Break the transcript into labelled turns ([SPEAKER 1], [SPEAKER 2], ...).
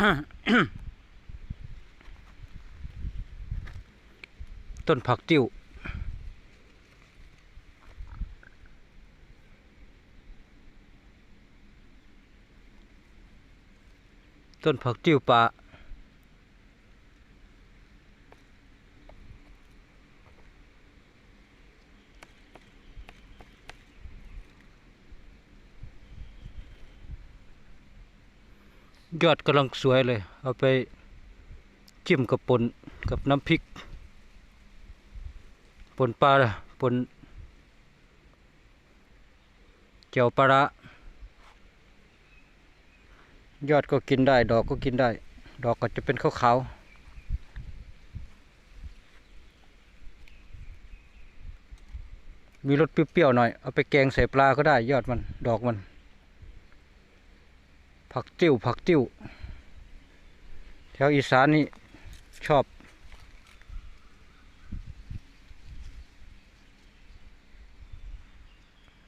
[SPEAKER 1] ต้นผักติ้วต้นผักติ้วป่า ยอดกำลังสวยเลย เอาไปจิ้มกับปนกับน้ำพริกปนปลาปนเจียวปลาร้ายอดก็กินได้ ดอกก็กินได้ ดอกก็จะเป็นขาวๆมีรสเปรี้ยวๆหน่อย เอาไปแกงใส่ปลาก็ได้ยอดมัน ดอกมัน ผักติ้วผักติ้วแถวอีสานนี่ชอบ